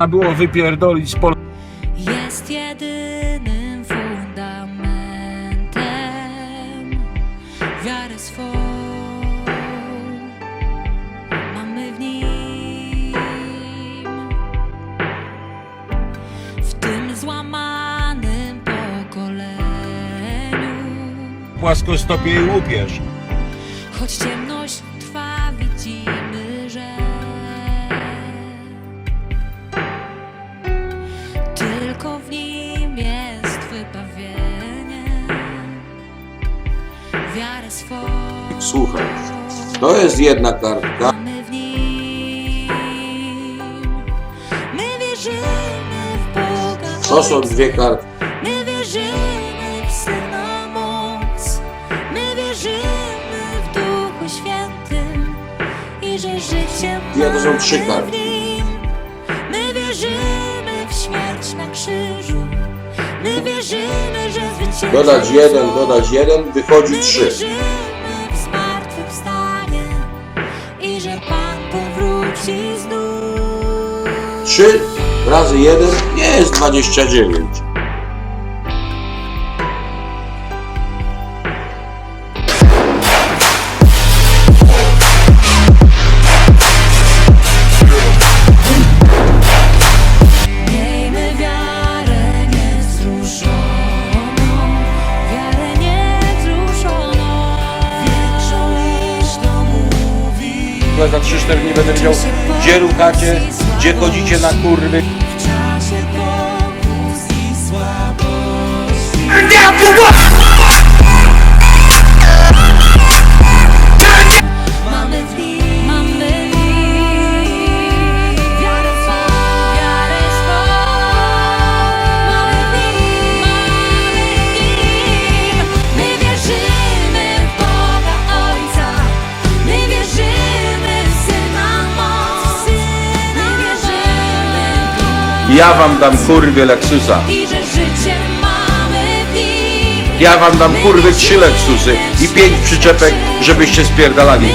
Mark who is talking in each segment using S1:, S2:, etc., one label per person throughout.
S1: A było wypierdolić pol...
S2: jest jedynym fundamentem wiary swą. Mamy w nim, w tym złamanym pokoleniu.
S1: płaskostopie i łupież.
S2: Choć ciemność
S3: Słuchaj, to jest jedna kartka.
S2: Mamy w nim. My wierzymy w Boga.
S3: To są dwie kartki.
S2: My wierzymy w Syna moc, my wierzymy w Duchu Świętym i że życie
S3: Nie, to są trzy
S2: Nim. My wierzymy w śmierć na krzyżu, my wierzymy,
S3: Dodać jeden, dodać jeden, wychodzi trzy. Trzy razy jeden nie jest 29.
S2: Miejmy mówi.
S1: Za 3-4 dni będę wiedział, gdzie ruchacie, gdzie chodzicie na kurwy.
S2: W
S1: Ja wam dam kurwie Lexusa.
S2: i że życie mamy w nim.
S1: Ja wam dam kurwy trzy Lexusy i pięć przyczepek, żebyście spierdalali.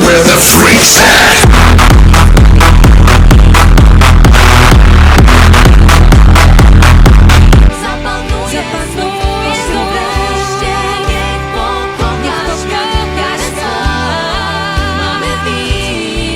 S4: Where the freaks at?